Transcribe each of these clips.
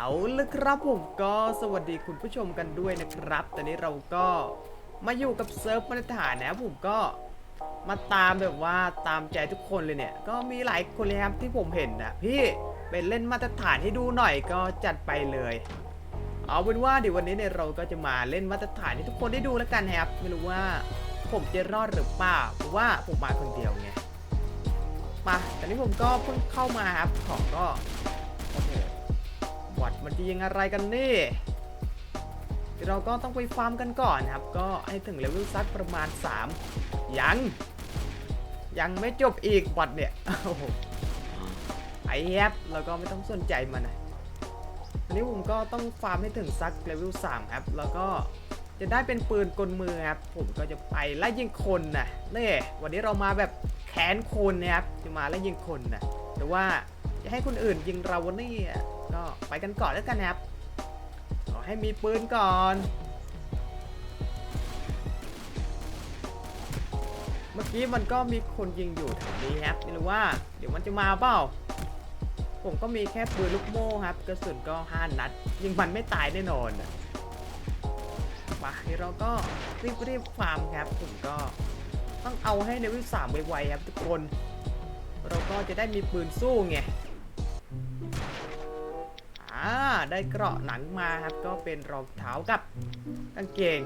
เอาละครับผมก็สวัสดีคุณผู้ชมกันด้วยนะครับ ตอนนี้เราก็มาอยู่กับเซิร์ฟมาตรฐานนะผมก็มาตามแบบว่าตามใจทุกคนเลยเนี่ย ก็มีหลายคนเลยครับที่ผมเห็นนะพี่เป็นเล่นมาตรฐานให้ดูหน่อยก็จัดไปเลย เอาเป็นว่าเดี๋ยววันนี้เนี่ยเราก็จะมาเล่นมาตรฐานให้ทุกคนได้ดูแล้วกันครับไม่รู้ว่าผมจะรอดหรือเปล่าเพราะว่าผมมาคนเดียวไงมาตอนนี้ผมก็เพิ่งเข้ามาครับของก็โอ้โห วัดมันจะยังอะไรกันนี่เดี๋ยวเราก็ต้องไปฟาร์มกันก่อนนะครับ ก็ให้ถึงเลเวลสักประมาณ 3 ยัง ยังไม่จบอีกวัดเนี่ยโอ้โหไอแอปเราก็ไม่ต้องสนใจมันนะอันนี้ผมก็ต้องฟาร์มให้ถึงสักเลเวล3ครับ แล้วก็จะได้เป็นปืนกลมือครับ ผมก็จะไปไล่ยิงคนนะนี่วันนี้เรามาแบบแขนคนนะครับ จะมาไล่ยิงคนนะหรือว่าจะให้คนอื่นยิงเราวันนี้ ก็ไปกันก่อนแล้วกันนะครับขอให้มีปืนก่อน เมื่อกี้มันก็มีคนยิงอยู่แถวนี้ครับไม่รู้ว่า เดี๋ยวมันจะมาเปล่า ผมก็มีแค่ปืนลูกโม่ครับ กระสุนก็ห้านัด ยิงมันไม่ตายแน่นอนอะมาเดี๋ยวเราก็รีบรีบฟาร์มครับ ผมก็ต้องเอาให้เลเวลสามไวๆครับทุกคน เราก็จะได้มีปืนสู้ไง อ่าได้เกราะหนังมาครับ ก็เป็นรองเท้ากับกางเกง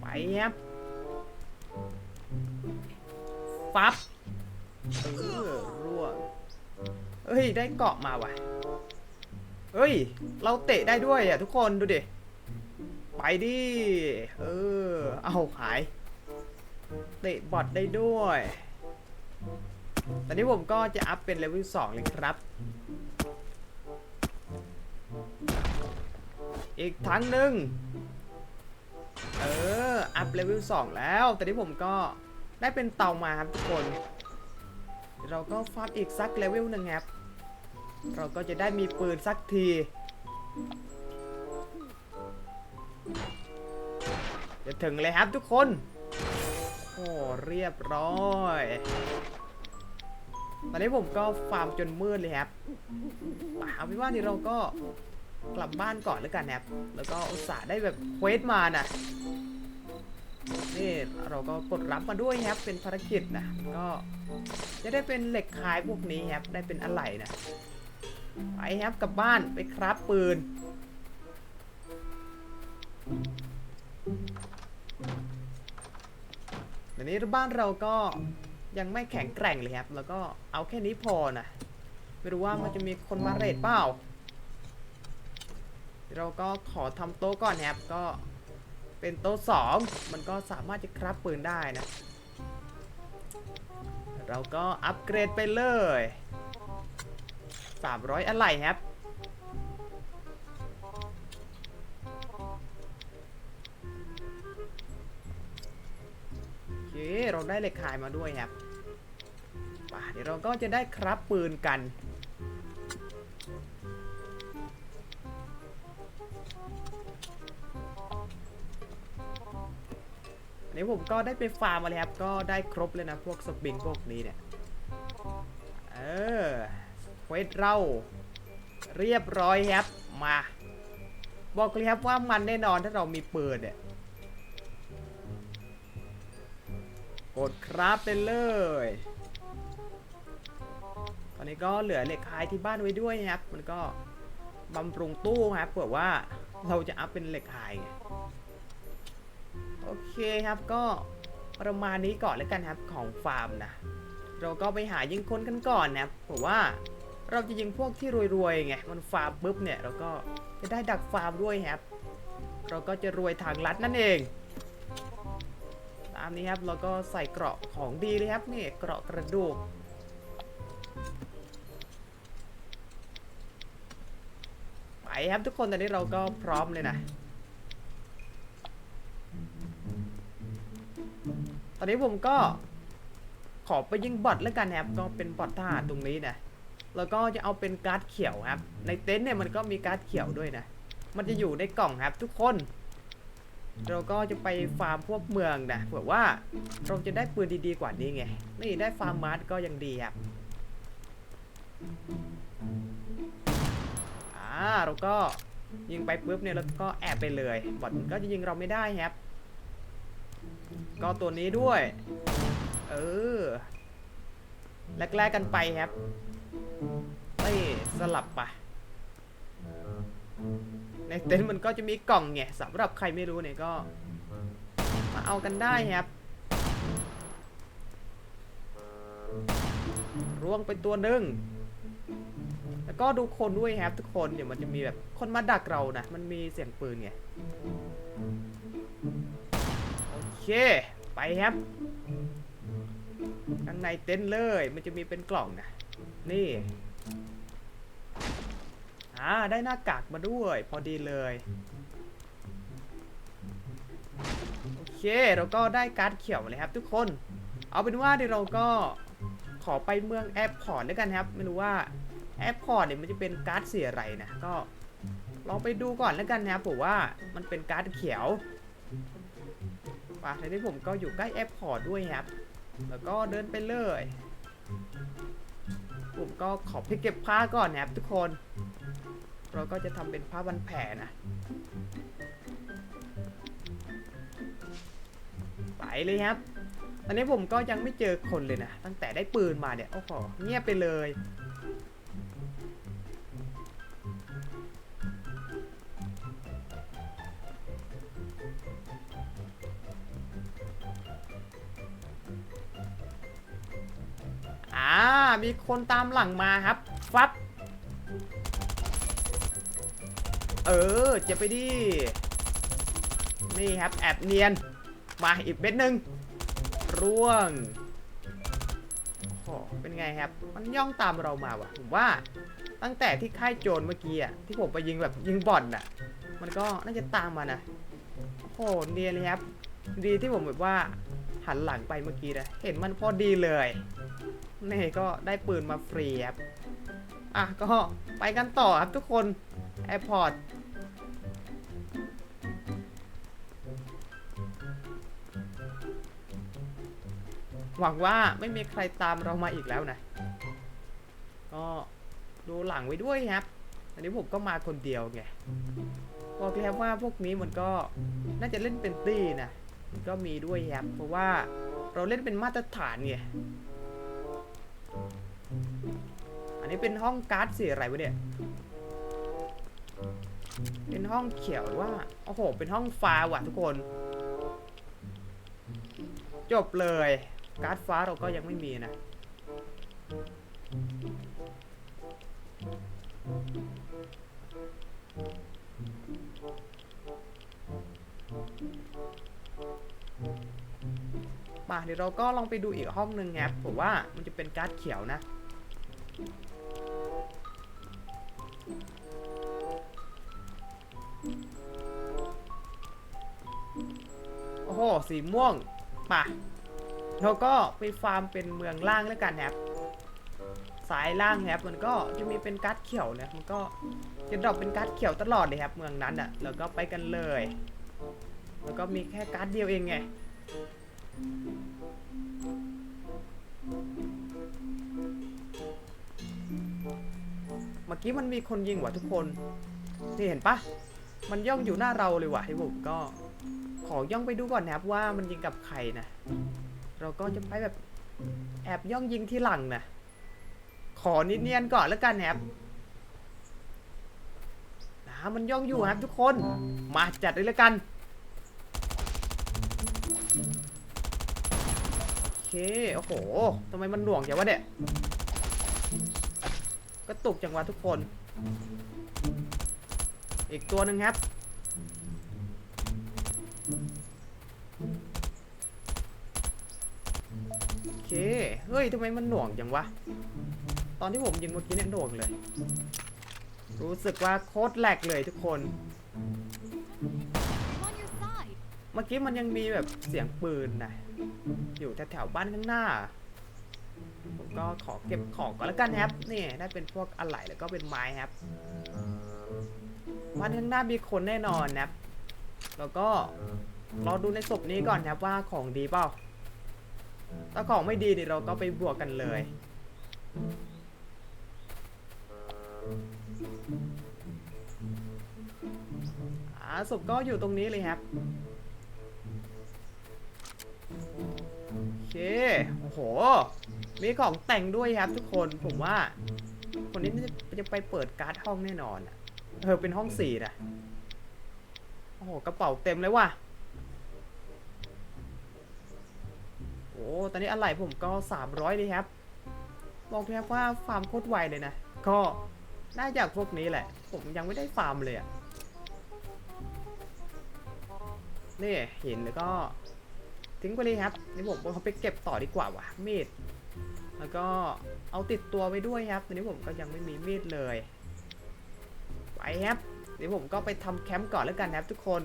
ไปครับฟับเออร่วงเฮ้ย ได้เกาะมาว่ะเฮ้ย เราเตะได้ด้วยอะทุกคนดูดิ ไปดิ เออ เอาหาย เตะบอทได้ด้วย ตอนนี้ผมก็จะอัพเป็นเลเวล2เลยครับ อีกทั้งหนึ่งเออ อัพเลเวล2แล้ว แต่ที่ผมก็ได้เป็นเต่ามาครับทุกคน เราก็ฟาร์มอีกสักเลเวลหนึ่งครับ เราก็จะได้มีปืนสักที จะถึงเลยครับทุกคน โอ้เรียบร้อยตอนนี้ผมก็ฟาร์มจนมืดเลยครับป่าเอาเป็นว่านี่เราก็ กลับบ้านก่อนแล้วกันนะครับแล้วก็อุตส่าห์ได้แบบเควสมานะนี่เราก็กดรับมาด้วยครับเป็นภารกิจนะก็จะได้เป็นเหล็กคายพวกนี้ครับได้เป็นอะไรนะไปครับกลับบ้านไปคราฟปืนเดี๋ยวนี้บ้านเราก็ยังไม่แข็งแกร่งเลยครับ แล้วก็เอาแค่นี้พอนะไม่รู้ว่ามันจะมีคนมาเรทเปล่า เราก็ขอทำโต๊ะก่อนนะครับก็เป็นโต๊ะสองมันก็สามารถจะคราฟปืนได้นะ เราก็อัปเกรดไปเลย 300 อะไรครับ โอเค เราได้เหล็กขายมาด้วยครับป่ะเดี๋ยวเราก็จะได้ครับปืนกัน นนี้ผมก็ได้ไปฟาร์มมาเลยครับ ก็ได้ครบเลยนะพวกสปริงพวกนี้เนี่ย เออเควสเราเรียบร้อยครับ มา บอกเลยครับว่ามันแน่นอนถ้าเรามีปืนเนี่ยกดครับไปเลย ตอนนี้ก็เหลือเหล็กคายที่บ้านไว้ด้วยนะครับ มันก็บำรุงตู้ครับเผื่อว่าเราจะอัพเป็นเหล็กคายไง โอเคครับก็ประมาณนี้ก่อนแล้วกันครับของฟาร์มนะ เราก็ไปหายิงคนกันก่อนนะครับเพราะว่าเราจะยิงพวกที่รวยๆไงมันฟาร์มปุ๊บเนี่ยเราก็จะได้ดักฟาร์มด้วยครับ เราก็จะรวยทางลัดนั่นเอง ตามนี้ครับแล้วก็ใส่เกราะของดีเลยครับนี่เกราะกระดูกไปครับทุกคนตอนนี้เราก็พร้อมเลยนะ อนนี้ผมก็ขอไปยิงบอทแล้วกันนะครับ ก็เป็นบอททหารตรงนี้นะ แล้วก็จะเอาเป็นการ์ดเขียวครับ ในเต็นท์เนี่ยมันก็มีการ์ดเขียวด้วยนะ มันจะอยู่ในกล่องครับ ทุกคน เราก็จะไปฟาร์มพวกเมืองนะเผื่อว่าเราจะได้ปืนดีๆกว่านี้ไง นี่ได้ฟาร์มมาร์ทก็ยังดีครับอ่าเราก็ยิงไปปุ๊บเนี่ยแล้วก็แอบไปเลย บอทก็จะยิงเราไม่ได้ครับ ก็ตัวนี้ด้วย เออ แลกๆกันไปครับเอ้ยสลับไปะในเต็นท์มันก็จะมีกล่องไงสำหรับใครไม่รู้เนี่ยก็ มาเอากันได้ครับร่วงไปตัวหนึ่งแล้วก็ดูคนด้วยครับทุกคนเดี๋ยวมันจะมีแบบคนมาดักเรานะ มันมีเสียงปืนไง เค ไปครับ ข้างในเต็นท์เลย มันจะมีเป็นกล่องนะ นี่อ่าได้หน้ากากมาด้วย พอดีเลย โอเค เราก็ได้การ์ดเขียวเลยครับทุกคน เอาเป็นว่าเดี๋ยวเราก็ขอไปเมืองแอร์พอร์ตด้วยกันครับ ไม่รู้ว่าแอร์พอร์ตเนี่ยมันจะเป็นการ์ดสีอะไรนะ ก็ลองไปดูก่อนแล้วกันนะครับผมว่ามันเป็นการ์ดเขียว ป่ะทีนี้ผมก็อยู่ใกล้แอร์พอร์ตด้วยครับ แล้วก็เดินไปเลย ผมก็ขอไปเก็บผ้าก่อนนะครับทุกคน เราก็จะทำเป็นผ้าบันแผลนะ ไปเลยครับ ตอนนี้ผมก็ยังไม่เจอคนเลยนะ ตั้งแต่ได้ปืนมาเนี่ย โอ้โห เงียบไปเลย มีคนตามหลังมาครับ ฟับ เออเจะไปดิ นี่ครับ แอบเนียน มาอีกเบ็ดหนึ่งร่วงโอ้เป็นไงครับ มันย่องตามเรามาว่ะ ผมว่าตั้งแต่ที่ค่ายโจรเมื่อกี้อะ ที่ผมไปยิงแบบยิงบ่อนน่ะ มันก็น่าจะตามมานะโอ้โหเนียนเลยครับ ดีที่ผมแบบว่าหันหลังไปเมื่อกี้นะ เห็นมันพอดีเลย นี่ก็ได้ปืนมาฟรีครับ อะก็ไปกันต่อครับทุกคนแอร์พอร์ตหวังว่าไม่มีใครตามเรามาอีกแล้วนะ ก็ดูหลังไว้ด้วยครับ อันนี้ผมก็มาคนเดียวไง บอกแล้วว่าพวกนี้มันก็น่าจะเล่นเป็นตี้นะ มันก็มีด้วยครับ เพราะว่าเราเล่นเป็นมาตรฐานไง อันนี้เป็นห้องการ์ดสีอะไรวะเนี่ย เป็นห้องเขียวว่า โอ้โห เป็นห้องฟ้าว่ะทุกคน จบเลย การ์ดฟ้าเราก็ยังไม่มีนะ มาเดี๋ยวเราก็ลองไปดูอีกห้องหนึ่งครับผมว่ามันจะเป็นการ์ดเขียวนะ โอ้โห สีม่วงป่ะเราก็ไปฟาร์มเป็นเมืองล่างแล้วกันครับสายล่างครับมันก็จะมีเป็นการ์ดเขียวนะมันก็จะดรอปเป็นการ์ดเขียวตลอดเลยครับ เมืองนั้นอะแล้วก็ไปกันเลย แล้วก็มีแค่การ์ดเดียวเองไงเมื่อกี้มันมีคนยิงว่ะทุกคน นี่เห็นปะมันย่องอยู่หน้าเราเลยว่ะให้ผมก็ ขอย่องไปดูก่อนนะครับว่ามันยิงกับใครนะ เราก็จะไปแบบแอบย่องยิงที่หลังนะ ขอนิดเนียนก่อนแล้วกันนะครับนะมันย่องอยู่ครับทุกคน มาจัดเลยแล้วกัน โอเค โอ้โหทำไมมันหน่วงอย่างวะเนี่ยก็ตกจังหวะทุกคน อีกตัวหนึ่งครับ โอ เค เฮ้ยทำไมมันหน่วงจังวะ ตอนที่ผมยิงเมื่อกี้เนี่ยหน่วงเลย รู้สึกว่าโคตรแหลกเลยทุกคน เมื่อกี้มันยังมีแบบเสียงปืนนะ อยู่แถวๆบ้านข้างหน้า ผมก็ขอเก็บของก่อนแล้วกันครับ นี่ได้เป็นพวกอะไหล่แล้วก็เป็นไม้ครับ บ้านข้างหน้ามีคนแน่นอนนะครับ แล้วก็รอดูในศพนี้ก่อนนะครับว่าของดีเปล่า ถ้าของไม่ดีเนี่เราก็ไปบวกกันเลย อ่าศพก็อยู่ตรงนี้เลยครับ โอเค โอ้โห มีของแต่งด้วยครับทุกคน ผมว่า คนนี้น่าจะจะไปเปิดการ์ดห้องแน่นอนอะเออเป็นห้องสี่นะ โอ้โห กระเป๋าเต็มเลยว่ะ โอ้ ตอนนี้อะไรผมก็ 300เลยครับบอกเลยครับว่าฟาร์มโคตรไวเลยนะ ก็น่าจะพวกนี้แหละ ผมยังไม่ได้ฟาร์มเลยอะนี่เห็นแล้วก็ทิ้งไปเลยครับนี่ผมเอาไปเก็บต่อดีกว่าว่ะมีดแล้วก็เอาติดตัวไว้ด้วยครับตอนนี้ผมก็ยังไม่มีมีดเลยไปครับเดี๋ยวผมก็ไปทำแคมป์ก่อนแล้วกันครับทุกคน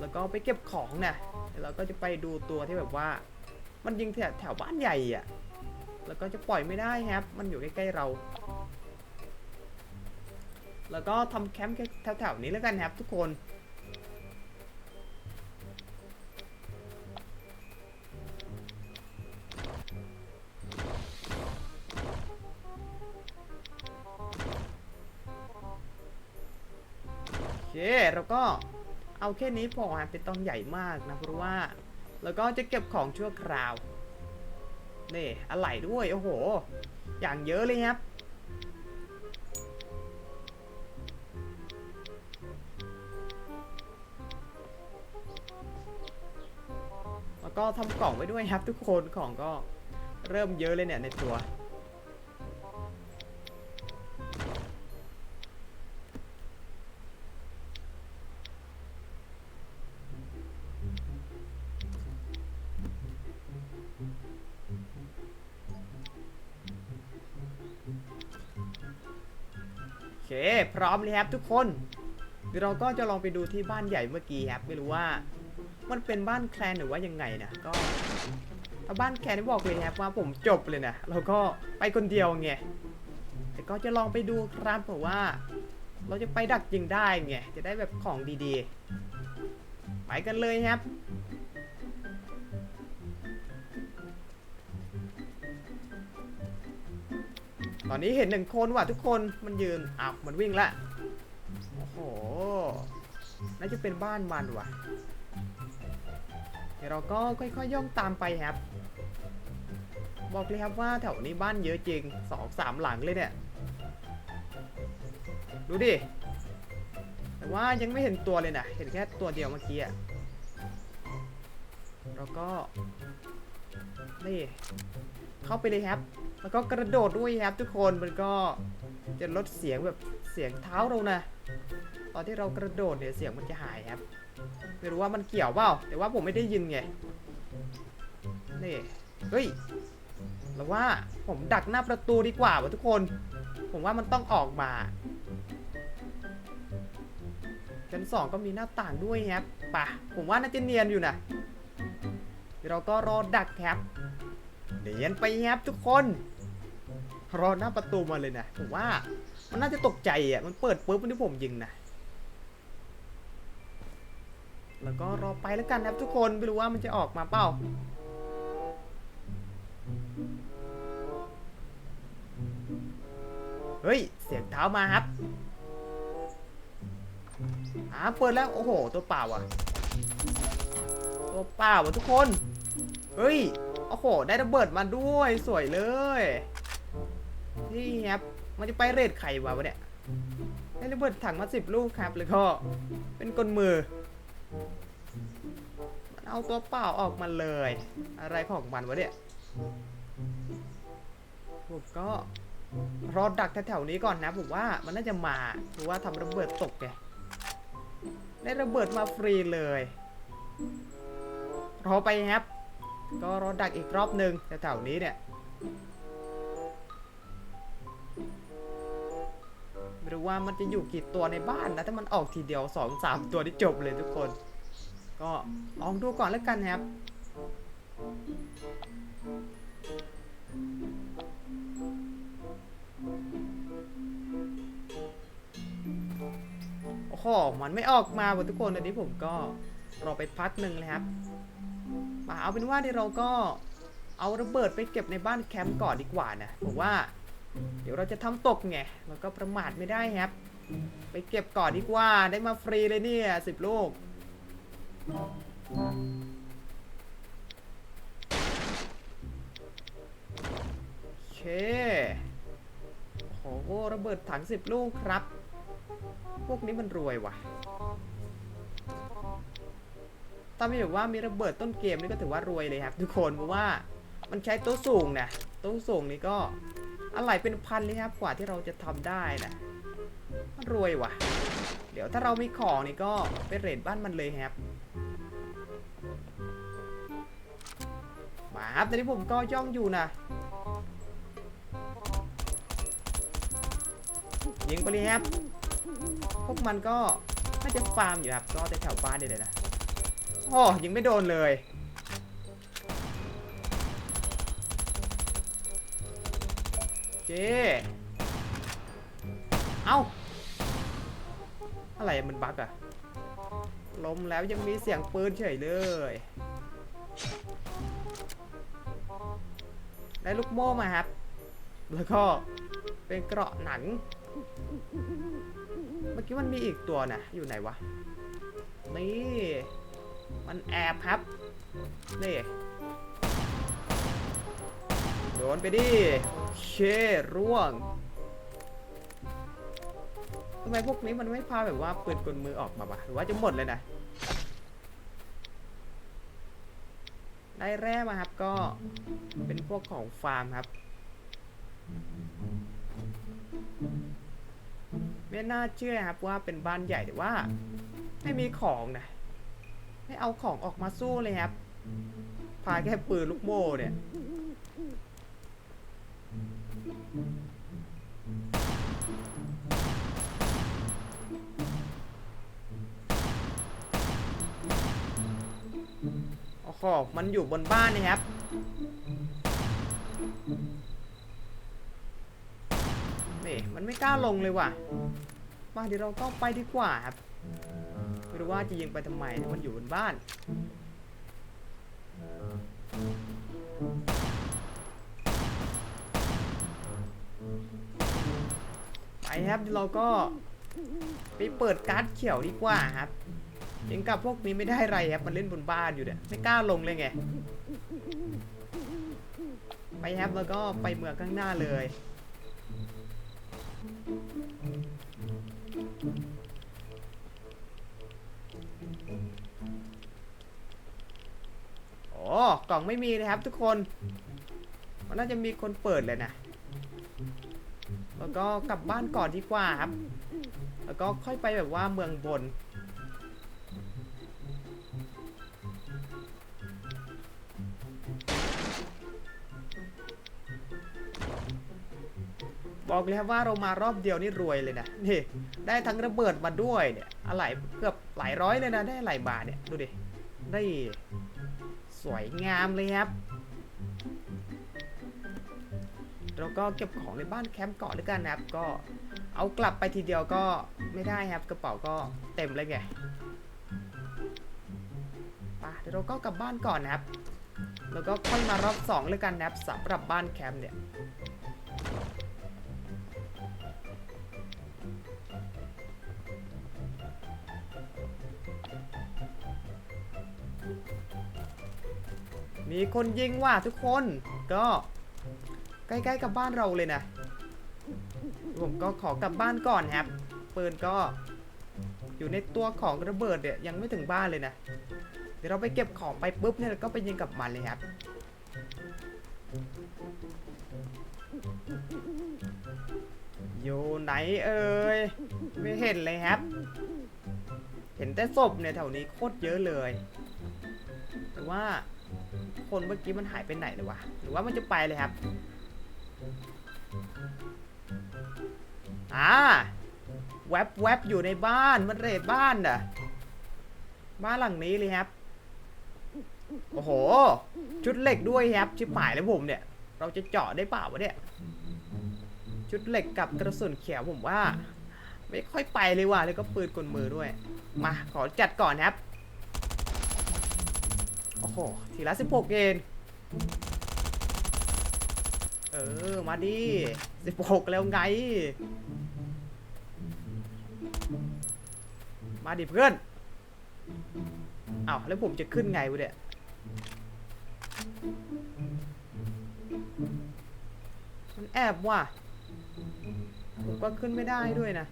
แล้วก็ไปเก็บของนะเดี๋ยวเราก็จะไปดูตัวที่แบบว่า มันยิงแถวแถวบ้านใหญ่อะแล้วก็จะปล่อยไม่ได้ครับ มันอยู่ใกล้ๆเรา แล้วก็ทำแคมป์แถวๆนี้แล้วกันครับทุกคนโอเคเราก็ เอาแค่นี้พอฮะเป็นต้องใหญ่มากนะเพราะว่า แล้วก็จะเก็บของชั่วคราว นี่อะไหล่ด้วย โอ้โห อย่างเยอะเลยครับ แล้วก็ทำกล่องไว้ด้วยครับทุกคนของก็เริ่มเยอะเลยเนี่ยในตัว ร้อมเลยครับทุกคน เดี๋ยวเราก็จะลองไปดูที่บ้านใหญ่เมื่อกี้ครับไม่รู้ว่า มันเป็นบ้านแคลนหรือว่ายังไงนะก็ถ้าบ้านแคลนนี่บอกเลยครับว่าผมจบเลยนะเราก็ไปคนเดียวไงแต่ก็จะลองไปดูครับเพราะว่า เราจะไปดักยิงได้ไงจะได้แบบของดีๆ ไปกันเลยครับ ตอนนี้เห็นหนึ่งคนว่ะทุกคนมันยืนอ้าวมันวิ่งละโอ้โหน่าจะเป็นบ้านมันว่ะ เดี๋ยวเราก็ค่อยๆย่องตามไปครับ บอกเลยครับว่าแถวนี้บ้านเยอะจริงสองสามหลังเลยเนี่ย ดูดิ แต่ว่ายังไม่เห็นตัวเลยนะ เห็นแค่ตัวเดียวเมื่อกี้อะแล้วก็ นี่ เข้าไปเลยครับ แล้วก็กระโดดด้วยครับทุกคนมันก็จะลดเสียงแบบเสียงเท้าเรานะ ตอนที่เรากระโดดเนี่ยเสียงมันจะหายครับ ไม่รู้ว่ามันเกี่ยวเปล่า แต่ว่าผมไม่ได้ยินไง นี่ เฮ้ยหรือว่าผมดักหน้าประตูดีกว่าวะทุกคน ผมว่ามันต้องออกมาชั้นสองก็มีหน้าต่างด้วยครับป่ะ ผมว่าน่าจะเนียนอยู่นะเดี๋ยวเราก็รอดักครับ เนียนไปครับทุกคนรอหน้าประตูมาเลยนะผมว่ามันน่าจะตกใจอะมันเปิดปุ๊บมันที่ผมยิงนะแล้วก็รอไปแล้วกันครับทุกคนไม่รู้ว่ามันจะออกมาเปล่าเฮ้ย เสียงเท้ามาครับอ่าเปิดแล้ว โอ้โห ตัวเปล่าอะ ตัวเปล่าอะทุกคน เฮ้ย โอ้โห ได้ระเบิดมาด้วย สวยเลยนี่ครับมันจะไปเรทไข่วะวะเนี่ยได้ระเบิดถังมาสิบลูกครับแล้วก็เป็นกลมือ มันเอาตัวเปล่าออกมาเลย อะไรของมันวะเนี่ยผมก็รอดักแถวๆนี้ก่อนนะผมว่ามันน่าจะมาหรือว่าทำระเบิดตกไงได้ระเบิดมาฟรีเลยรอไปครับ ก็รอดักอีกรอบหนึ่งแถวๆนี้เนี่ยไม่รู้ว่ามันจะอยู่กี่ตัวในบ้านนะถ้ามันออกทีเดียวสองสามตัวที่จบเลยทุกคน ก็ลองดูก่อนแล้วกันครับโอ้โหมันไม่ออกมาหมดทุกคนอันนี้ผมก็ รอไปพักหนึ่งเลยครับมาเอาเป็นว่าเดี๋ยวเราก็เอาระเบิดไปเก็บในบ้านแคมป์ก่อนดีกว่านะผมว่า เดี๋ยวเราจะทำตกไงแล้วก็ประมาทไม่ได้ครับ ไปเก็บก่อนดีกว่าได้มาฟรีเลยเนี่ยสิบลูกโอเคโอ้โหระเบิดถังสิบลูกครับ พวกนี้มันรวยว่ะ ถ้าไม่ถือว่ามีระเบิดต้นเกมนี่ก็ถือว่ารวยเลยครับ ทุกคนเพราะว่ามันใช้ต๊ะสูงนะต๊ะสูงนี่ก็อะไรเป็นพันเลยครับกว่าที่เราจะทำได้นะมันรวยว่ะ เดี๋ยวถ้าเรามีของนี่ก็ไปเรทบ้านมันเลยครับมาครับตอนนี้ผมก็ย่องอยู่นะยิงไปเลยครับ พวกมันก็น่าจะฟาร์มอยู่ครับ ก็จะแถวบ้านเดี๋ยวเลยนะ โอ้ยิงไม่โดนเลยโอเคเอ้า อะไรมันบั๊กอะล้มแล้วยังมีเสียงปืนเฉยเลย ได้ลูกโม่มาครับ แล้วก็เป็นเกราะหนัง เมื่อกี้มันมีอีกตัวนะอยู่ไหนวะ นี่ มันแอบครับ นี่ โดนไปดิเคร่วงทำไมพวกนี้มันไม่พาแบบว่าปืนกลมือออกมาวะหรือว่าจะหมดเลยนะ ได้แร่มาครับก็เป็นพวกของฟาร์มครับ ไม่น่าเชื่อครับว่าเป็นบ้านใหญ่แต่ว่า ไม่มีของนะ ไม่เอาของออกมาสู้เลยครับ พาแค่ปืนลูกโม่เนี่ยโอ้โหมันอยู่บนบ้านนะครับ นี่มันไม่กล้าลงเลยว่ะมาเดี๋ยวเราก็ไปดีกว่าครับ ไม่รู้ว่าจะยิงไปทำไมนะมันอยู่บนบ้าน ไปครับเราก็ไปเปิดการ์ดเขียวดีกว่าครับยิงกับพวกนี้ไม่ได้ไรครับ มันเล่นบนบ้านอยู่เนี่ยไม่กล้าลงเลยไง ไปครับแล้วก็ไปเมืองข้างหน้าเลย กล่องไม่มีเลยครับทุกคน มันน่าจะมีคนเปิดเลยนะ แล้วก็กลับบ้านก่อนดีกว่าครับ แล้วก็ค่อยไปแบบว่าเมืองบน บอกเลยครับว่าเรามารอบเดียวนี่รวยเลยนะ นี่ ได้ทั้งระเบิดมาด้วยเนี่ย อะไรเกือบหลายร้อยเลยนะ ได้หลายบาทเนี่ย ดูดิ ได้ สวยงามเลยครับ แล้วก็เก็บของในบ้านแคมป์ก่อนด้วยกันนะครับ ก็เอากลับไปทีเดียวก็ไม่ได้ครับ กระเป๋าก็เต็มเลยไงไปเดี๋ยวเราก็กลับบ้านก่อนนะครับ แล้วก็ค่อยมารอบสองเลยกันนะครับสำหรับบ้านแคมป์เนี่ย มีคนยิงว่ะทุกคน ก็ใกล้ๆกับบ้านเราเลยนะ ผมก็ขอกลับบ้านก่อนครับปืนก็อยู่ในตัวของระเบิดเนี่ยยังไม่ถึงบ้านเลยนะ เดี๋ยวเราไปเก็บของไปปุ๊บเนี่ยเราก็ไปยิงกับมันเลยครับ อยู่ไหนเอ่ยไม่เห็นเลยครับ เห็นแต่ศพเนี่ยแถวนี้โคตรเยอะเลย แต่ว่า คนเมื่อกี้มันหายไปไหนเลยวะ หรือว่ามันจะไปเลยครับ อ่า แวบแวบอยู่ในบ้านมันเรดบ้านอะ บ้านหลังนี้เลยครับ โอ้โห ชุดเหล็กด้วยครับ ชิบหายแล้วผมเนี่ย เราจะเจาะได้เปล่าวะเนี่ย ชุดเหล็กกับกระสุนเขียวผมว่า ไม่ค่อยไปเลยว่ะ แล้วก็ปืนกลมือด้วย มาขอจัดก่อนครับ โอ้โห ทีละสิบหกเองเออ มาดิสิบหกแล้วไง มาดิเพื่อนเอาวแล้วผมจะขึ้นไงวะเนี่ยมันแอบว่ะ ผมก็ขึ้นไม่ได้ด้วยนะ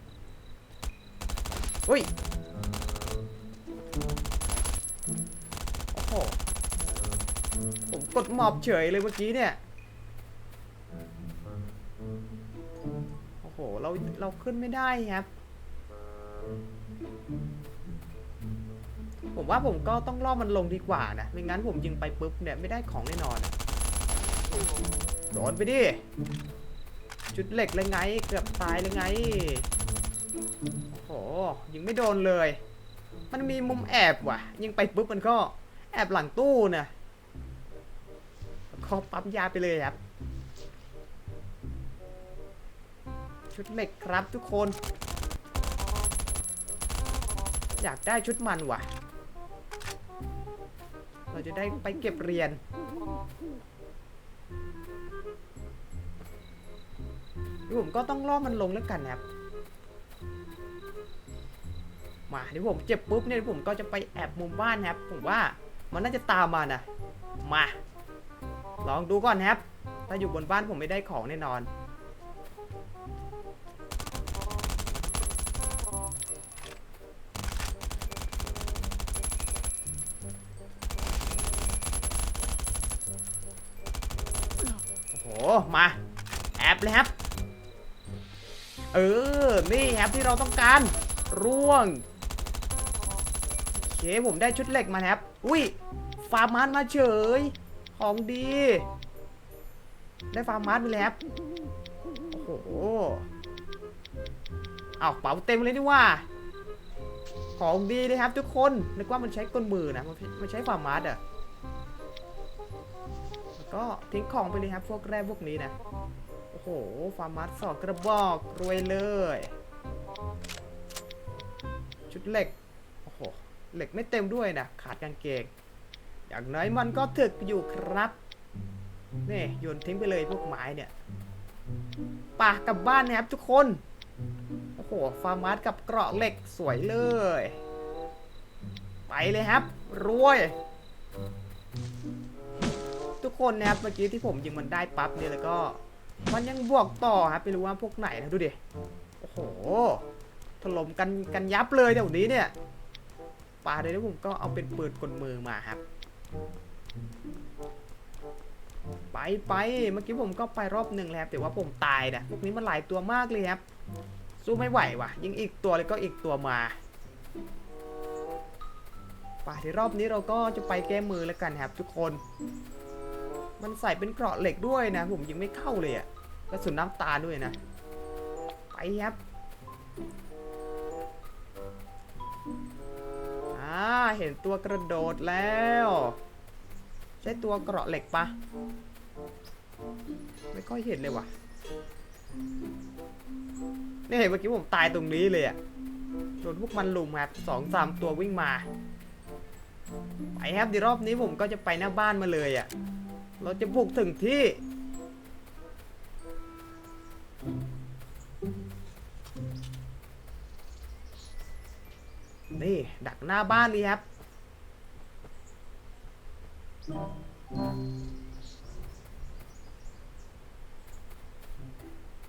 อุ้ย โอ้โหผมกดหมอบเฉยเลยเมื่อกี้เนี่ย โอ้โห เราเราขึ้นไม่ได้ครับ ผมว่าผมก็ต้องล่อมันลงดีกว่านะ ไม่งั้นผมยิงไปปุ๊บเนี่ยไม่ได้ของแน่นอนโดนไปดิชุดเหล็กเลยไง เกือบตายเลยไง โอ้โห ยิงไม่โดนเลย มันมีมุมแอบว่ะ ยิงไปปุ๊บมันก็ แอบหลังตู้เนะขอปั๊มยาไปเลยครับ ชุดเหล็กครับทุกคน อยากได้ชุดมันว่ะ เราจะได้ไปเก็บเรียญเดี๋ยวผมก็ต้องล่อมันลงแล้วกันนะครับมาเดี๋ยวผมเจ็บปุ๊บเนี่ยผมก็จะไปแอบมุมบ้านนะครับ ผมว่า มันน่าจะตามมานะ มา ลองดูก่อนครับ ถ้าอยู่บนบ้านผมไม่ได้ของแน่นอน โอ้โห มา แอบเลยครับ เออ นี่ครับที่เราต้องการ ร่วง โอเค ผมได้ชุดเหล็กมาครับ อุ้ยฟาร์มาร์มาเฉย ของดี ได้ฟาร์มาร์มาแล้วโอ้โหเอาเป๋าเต็มเลยนี่ว่า ของดีเลยครับทุกคนนึกว่ามันใช้ก้นมือนะมันมันใช้ฟาร์มาร์อะก็ทิ้งของไปเลยครับ พวกแร่พวกนี้นะโอ้โหฟาร์มาร์สองกระบอกรวยเลย ชุดเหล็ก โอ้โห เหล็กไม่เต็มด้วยนะขาดกางเกง อย่างน้อยมันก็ถึกอยู่ครับ นี่โยนทิ้งไปเลยพวกไม้เนี่ยป่ากลับบ้านนะครับทุกคน โอ้โห ฟาร์มาร์กับเกราะเหล็กสวยเลย ไปเลยครับ รวย ทุกคนนะครับเมื่อกี้ที่ผมยิงมันได้ปั๊บเนี่ยแล้วก็ มันยังบวกต่อครับไม่รู้ว่าพวกไหนนะดูดิ โอ้โหถล่มกันกันยับเลยเดี๋ยวนี้เนี่ย ปาเลยนะผมก็เอาเป็นปืนกลมือมาครับ ไปไปเมื่อกี้ผมก็ไปรอบหนึ่งแล้วแต่ว่าผมตายนะพวกนี้มันหลายตัวมากเลยครับ สู้ไม่ไหวว่ะ ยิงอีกตัวเลยก็อีกตัวมาไปที่รอบนี้เราก็จะไปแก้มือแล้วกันครับ ทุกคน มันใส่เป็นเกราะเหล็กด้วยนะ ผมยิงไม่เข้าเลยอะกระสุนน้ำตาด้วยนะ ไปครับ อ่า เห็นตัวกระโดดแล้ว ใช่ตัวเกราะเหล็กปะ ไม่ค่อยเห็นเลยว่ะนี่เมื่อกี้ผมตายตรงนี้เลยอะโดนพวกมันลุมครับสองสามตัววิ่งมาไปครับดีรอบนี้ผมก็จะไปหน้าบ้านมาเลยอะเราจะบุกถึงที่ นี่ดักหน้าบ้านเลยครับ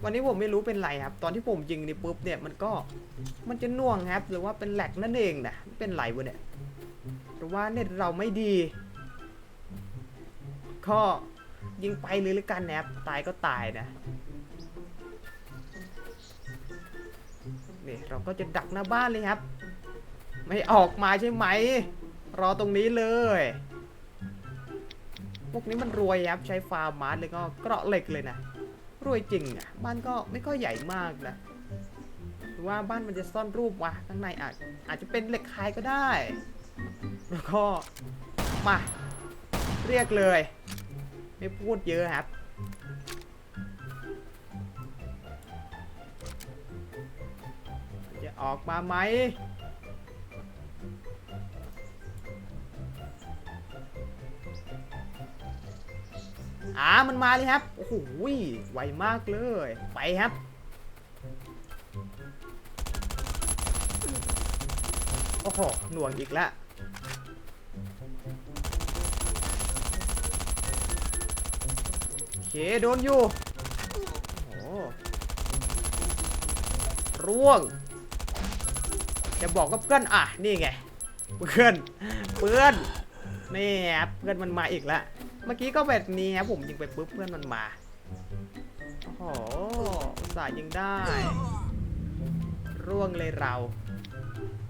วันนี้ผมไม่รู้เป็นไรครับ ตอนที่ผมยิงนี่ปุ๊บเนี่ยมันก็มันจะน่วงครับ หรือว่าเป็นแหลกนั่นเองนะเป็นไรวะเนี่ยหรือว่าเน็ตเราไม่ดีก็ยิงไปเลยละกันนะครับตายก็ตายนะนี่เราก็จะดักหน้าบ้านเลยครับ ไม่ออกมาใช่ไหม รอตรงนี้เลย พวกนี้มันรวยครับใช้ฟาร์มมาร์เลยก็เกราะเหล็กเลยนะ รวยจริงอะ บ้านก็ไม่ค่อยใหญ่มากนะหรือว่าบ้านมันจะซ่อนรูปวะข้างในอาจอาจจะเป็นเหล็กคายก็ได้ แล้วก็มา เรียกเลย ไม่พูดเยอะครับจะออกมาไหม อ่ามันมาเลยครับ โอ้โหไวมากเลย ไปครับโอ้โหหน่วงอีกแล้วโอเคโดนอยู่โอ้ร่วง จะบอกว่าเพื่อนอะ นี่ไง เพื่อน เพื่อน นี่ครับเพื่อนมันมาอีกแล้ว เมื่อกี้ก็แบบนี้ครับผมยิงไปปุ๊บเพื่อนมันมา โอ้โหสาห์ยิงได้ ร่วงเลยเรา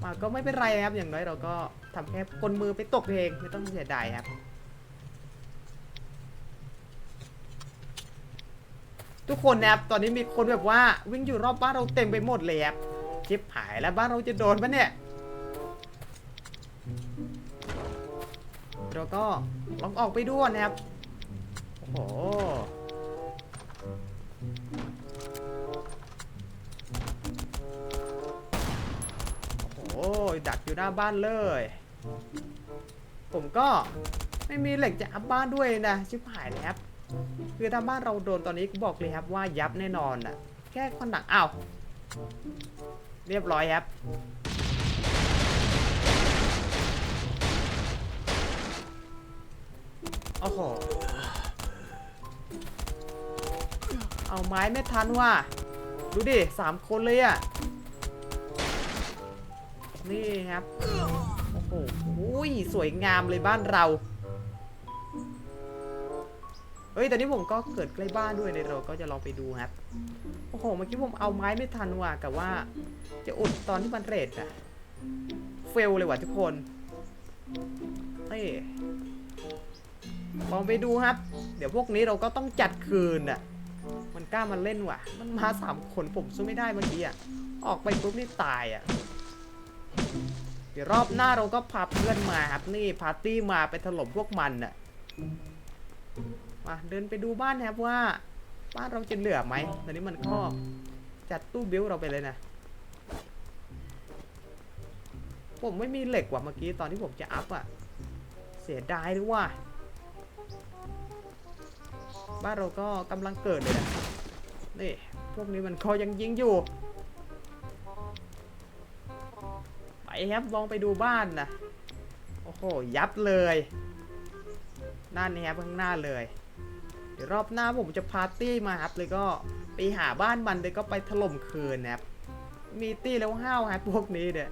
มาก็ไม่เป็นไรครับ อย่างน้อยเราก็ทำแค่กลมือไปตกเองไม่ต้องเสียดายครับ ทุกคนนะครับตอนนี้มีคนแบบว่าวิ่งอยู่รอบบ้านเราเต็มไปหมดเลยครับชิบหายแล้วบ้านเราจะโดนปะเนี่ย เราก็ลองออกไปดูนะครับ โอ้โหโอ้โหดักอยู่หน้าบ้านเลย ผมก็ไม่มีเหล็กจะอัพบ้านด้วยนะ ชิบหายแล้วครับ คือถ้าบ้านเราโดนตอนนี้บอกเลยครับว่ายับแน่นอนอะ แค่คนหนักอ้าว เรียบร้อยครับ อ้โห เอาไม้ไม่ทันว่ะ ดูดิสามคนเลยอะ นี่ครับ โอ้โหอุ้ยสวยงามเลยบ้านเรา เฮ้ยแต่นี่ผมก็เกิดใกล้บ้านด้วยเลยเราก็จะลองไปดูครับ โอ้โห เมื่อกี้ผมเอาไม้ไม่ทันว่ะกับว่า จะอุดตอนที่มันเรดอะเฟลเลยว่ะทุกคนเฮ้ย ลองไปดูครับ เดี๋ยวพวกนี้เราก็ต้องจัดคืนอะ มันกล้ามาเล่นว่ะ มันมาสามคนผมสู้ไม่ได้เมื่อกี้อะ ออกไปปุ๊บนี่ตายอะ เดี๋ยวรอบหน้าเราก็พาเพื่อนมาครับ นี่ปาร์ตี้มาไปถล่มพวกมันอะ มาเดินไปดูบ้านนะครับว่าบ้านเราจะเหลือไหมตอนนี้มันก็จัดตู้บิวเราไปเลยนะ ผมไม่มีเหล็กว่ะเมื่อกี้ตอนที่ผมจะอัพอะ เสียดายด้วยว่ะ บ้านเราก็กำลังเกิดเลยนะนี่พวกนี้มันก็ยังยิงอยู่ ไปครับลองไปดูบ้านนะโอ้โห ยับเลยนั่นนี่ครับข้างหน้าเลย เดี๋ยวรอบหน้าผมจะพาร์ตี้มาครับเลยก็ไปหาบ้านมันเลยก็ไปถล่มคืนนะครับมีตี้แล้วห้าวครับพวกนี้เนี่ย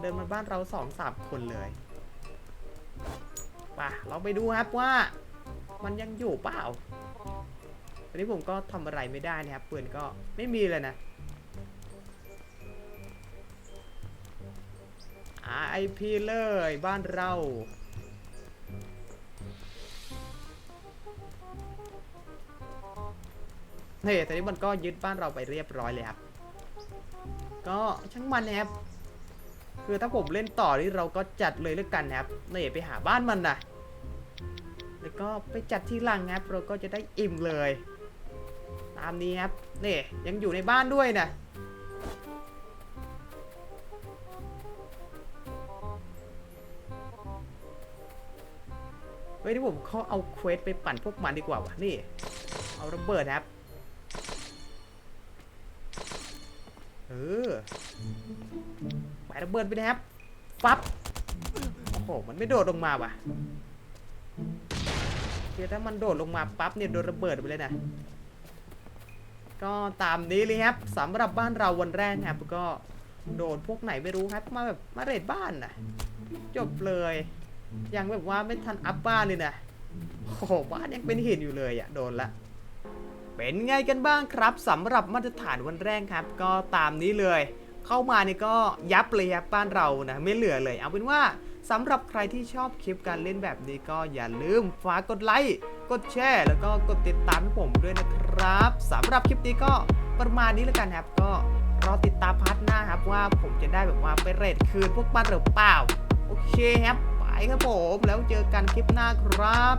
เดินมาบ้านเราสองสามคนเลยป่ะเราไปดูครับว่า มันยังอยู่เปล่า อนนี้ผมก็ทำอะไรไม่ได้นะครับปืนก็ไม่มีเลยนะ RIP เลยบ้านเรา เฮ้ยตอนนี้มันก็ยึดบ้านเราไปเรียบร้อยเลยครับ ก็ช่างมันนะครับ คือถ้าผมเล่นต่อนี่เราก็จัดเลยแล้วกันนะครับนี่ไปหาบ้านมันนะแล้วก็ไปจัดที่หลังครับ เราก็จะได้อิ่มเลย ตามนี้ครับนี่ยังอยู่ในบ้านด้วยนะเฮ้ยที่ผมเขาเอาเควสไปปั่นพวกมันดีกว่าวะนี่ เอาระเบิดครับ เออไประเบิดไปนะครับฟับโอ้โห มันไม่โดดลงมาว่ะคือถ้ามันโดดลงมาปั๊บเนี่ยโดนระเบิดไปเลยนะ ก็ตามนี้เลยครับสำหรับบ้านเราวันแรกครับก็โดนพวกไหนไม่รู้ครับ มาแบบมาเรดบ้านนะจบเลย ยังแบบว่าไม่ทันอัพบ้านเลยนะโอ้โหบ้านยังเป็นหินอยู่เลยอะ่ะโดนละเป็นไงกันบ้างครับสำหรับมาตรฐานวันแรกครับ ก็ตามนี้เลย เข้ามานี่ก็ยับเลยครับบ้านเรานะไม่เหลือเลย เอาเป็นว่า สำหรับใครที่ชอบคลิปการเล่นแบบนี้ก็อย่าลืมฝากกดไลค์ กดแชร์ แล้วก็กดติดตามให้ผมด้วยนะครับสำหรับคลิปนี้ก็ประมาณนี้แล้วกันครับ ก็รอติดตามพาร์ทหน้าครับว่าผมจะได้แบบว่าไปเรทคืนพวกบ้านหรือเปล่า โอเคครับ ไปครับผม แล้วเจอกันคลิปหน้าครับ